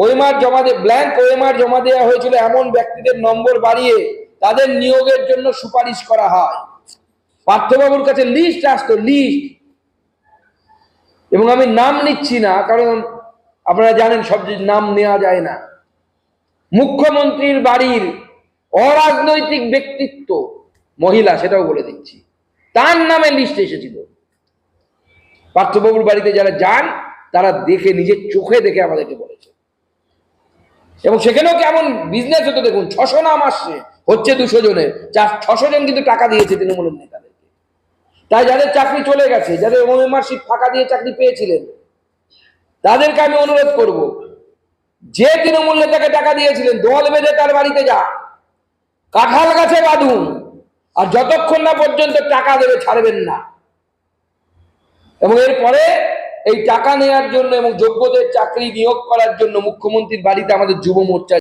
ওয়েমার জমা দিয়ে ব্ল্যাঙ্ক ওয়েমার জমা দেওয়া হয়েছিল এমন ব্যক্তিদের নম্বর বাড়িয়ে তাদের নিয়োগের জন্য সুপারিশ করা হয়। পার্থবাবুর কাছে লিস্ট আসতো লিস্ট এবং আমি নাম নিচ্ছি না, কারণ আপনারা জানেন সব নাম নেওয়া যায় না। মুখ্যমন্ত্রীর বাড়ির অরাজনৈতিক ব্যক্তিত্ব মহিলা, সেটাও বলে দিচ্ছি। তার নামে লিস্ট এসেছিল। পার্থবাবুর বাড়িতে যারা যান, তারা দেখে, নিজের চোখে দেখে আমাদেরকে বলেছে এবং সেখানেও কেমন বিজনেস হতো দেখুন, ছশো নাম আসছে, হচ্ছে দুশো জনের চার ছশো জন কিন্তু টাকা দিয়েছে তৃণমূলের নেতাদেরকে। তাই যাদের চাকরি চলে গেছে, যাদের মেম্বারশিপ ফাঁকা দিয়ে চাকরি পেয়েছিলেন, তাদেরকে আমি অনুরোধ করব, যে তৃণমূল নেতাকে টাকা দিয়েছিলেন, দল বেঁধে তার বাড়িতে যা। কাঁঠাল গাছে বাঁধুন, আর যতক্ষণ না পর্যন্ত টাকা দেবে ছাড়বেন না। এবং এরপরে এই টাকা নেওয়ার জন্য এবং যোগ্যদের চাকরি নিয়োগ করার জন্য মুখ্যমন্ত্রীর বাড়িতে আমাদের যুব মোর্চা